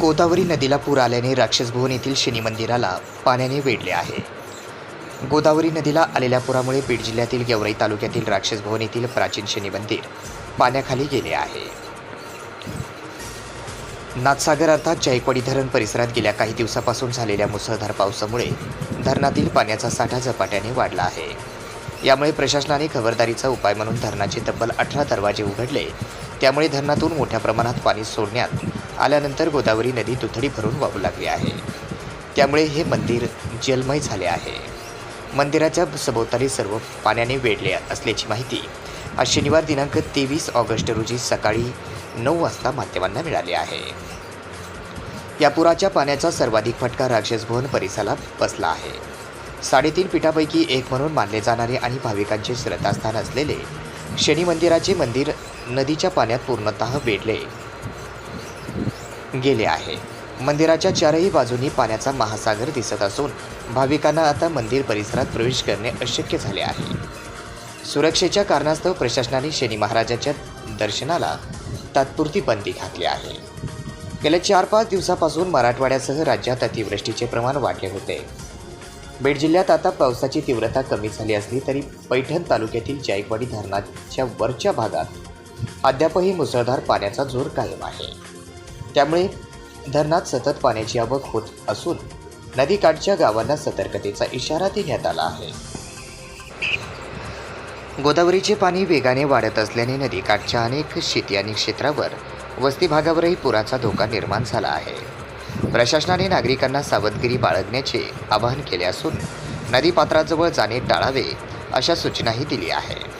गोदावरी नदीला पूर आल्याने राक्षसभुवन येथील शनी मंदिराला पाण्याने वेढले आहे. गोदावरी नदीला आलेल्या पुरामुळे बीड जिल्ह्यातील गेवराई तालुक्यातील राक्षसभुवन येथील प्राचीन शनी मंदिर पाण्याखाली गेले आहे. नाथसागर अर्थात जायकवाडी धरण परिसरात गेल्या काही दिवसापासून झालेल्या मुसळधार पावसामुळे धरणातील पाण्याचा साठा झपाट्याने वाढला आहे. यामुळे प्रशासनाने खबरदारीचा उपाय म्हणून धरणाचे तब्बल अठरा दरवाजे उघडले त्यामुळे धरणातून मोठ्या प्रमाणात पाणी सोडण्यात आल्यानंतर गोदावरी नदी दुथडी भरून वाहू लागली आहे. त्यामुळे हे मंदिर जलमय झाले आहे. मंदिराच्या सभोवताली सर्व पाण्याने वेढले असल्याची माहिती आज शनिवार दिनांक तेवीस ऑगस्ट रोजी सकाळी नऊ वाजता माध्यमांना मिळाली आहे. या पुराच्या पाण्याचा सर्वाधिक फटका राक्षस भवन परिसराला बसला आहे. साडेतीन पीठापैकी एक म्हणून मानले जाणारे आणि भाविकांचे श्रद्धास्थान असलेले शनी मंदिराचे मंदिर नदीच्या पाण्यात पूर्णतः वेढले गेले आहे. मंदिराच्या चारही बाजूनी पाण्याचा महासागर दिसत असून भाविकांना आता मंदिर परिसरात प्रवेश करणे अशक्य झाले आहे. सुरक्षेच्या कारणास्तव प्रशासनाने शनी महाराजाच्या दर्शनाला तात्पुरती बंदी घातली आहे. गेल्या चार पाच दिवसापासून मराठवाड्यासह राज्यात अतिवृष्टीचे प्रमाण वाढले होते. बीड जिल्ह्यात आता पावसाची तीव्रता कमी झाली असली तरी पैठण तालुक्यातील जायकवाडी धरणाच्या वरच्या भागात अद्यापही मुसळधार पाण्याचा जोर कायम आहे. त्यामुळे धरणात सतत पाण्याची आवक होत असून नदीकाठच्या गावांना सतर्कतेचा इशारा देण्यात आला आहे. गोदावरीचे पाणी वेगाने वाढत असल्याने नदीकाठच्या अनेक शेती आणि क्षेत्रावर वस्ती भागावरही पुराचा धोका निर्माण झाला आहे. प्रशासनाने नागरिकांना सावधगिरी बाळगण्याचे आवाहन केले असून नदीपात्राजवळ जाणे टाळावे अशा सूचनाही दिली आहे.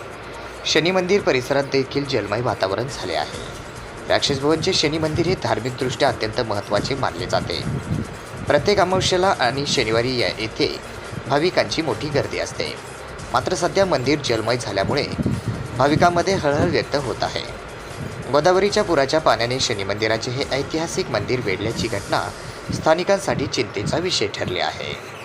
शनी मंदिर परिसरात देखील जलमय वातावरण झाले आहे. राक्षस भवनचे शनी मंदिर हे धार्मिकदृष्ट्या अत्यंत महत्त्वाचे मानले जाते. प्रत्येक अमावस्येला आणि शनिवारी या येथे भाविकांची मोठी गर्दी असते. मात्र सध्या मंदिर जलमय झाल्यामुळे भाविकांमध्ये हळहळ व्यक्त होत आहे. गोदावरीच्या पुराच्या पाण्याने शनी मंदिराचे हे ऐतिहासिक मंदिर वेढल्याची घटना स्थानिकांसाठी चिंतेचा विषय ठरले आहे.